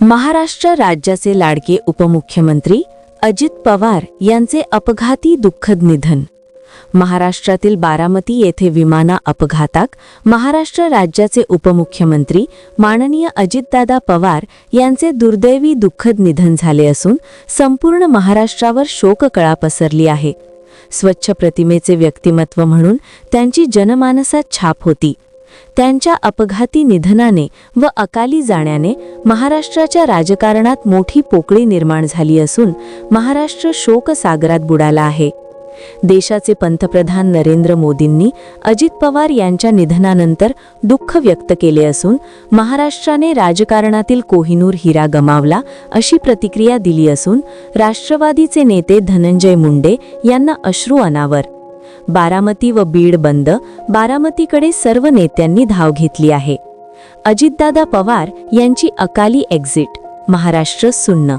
महाराष्ट्र राज्याचे लाडके उपमुख्यमंत्री अजित पवार यांचे अपघाती दुःखद निधन. महाराष्ट्रातील बारामती येथे विमाना अपघातात महाराष्ट्र राज्याचे उपमुख्यमंत्री माननीय अजितदादा पवार यांचे दुर्दैवी दुःखद निधन झाले असून संपूर्ण महाराष्ट्रावर शोककळा पसरली आहे. स्वच्छ प्रतिमेचे व्यक्तिमत्व म्हणून त्यांची जनमानसात छाप होती. त्यांच्या अपघाती निधनाने व अकाली जाण्याने महाराष्ट्राच्या राजकारणात मोठी पोकळी निर्माण झाली असून महाराष्ट्र शोकसागरात बुडाला आहे. देशाचे पंतप्रधान नरेंद्र मोदींनी अजित पवार यांच्या निधनानंतर दुःख व्यक्त केले असून महाराष्ट्राने राजकारणातील कोहिनूर हिरा गमावला अशी प्रतिक्रिया दिली असून राष्ट्रवादीचे नेते धनंजय मुंडे यांना अश्रू अनावर. बारामती व बीड बंद बारामतीकडे सर्व नेत्यांनी धाव घेतली आहे. अजितदादा पवार यांची अकाली एक्झिट महाराष्ट्र सुन्न